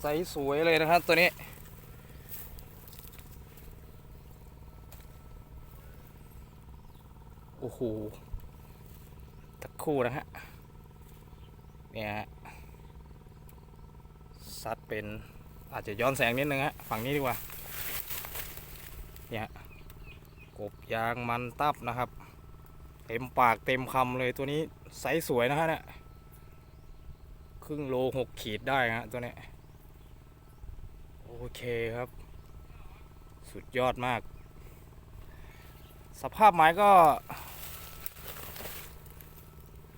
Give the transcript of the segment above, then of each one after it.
ใสสวยเลยนะครับตัวนี้ โอ้โหตะคู่นะฮะ เนี่ยซัดเป็นอาจจะย้อนแสงนิดนึงฮะ ฝั่งนี้ดีกว่า เนี่ยกบยางมันตับนะครับ เต็มปากเต็มคำเลยตัวนี้ไซส์สวยนะฮะเนี่ย ครึ่งโลหกขีดได้ฮะตัวนี้โอเคครับ สุดยอดมาก สภาพไม้ก็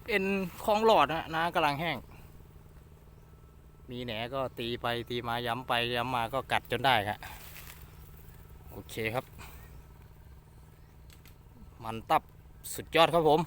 เป็นคลองหลอดนะน้ากำลังแห้ง มีแหนก็ตีไปตีมาย้ำไปย้ำมาก็กัดจนได้ครับโอเคครับ มันตับสุดยอดครับผม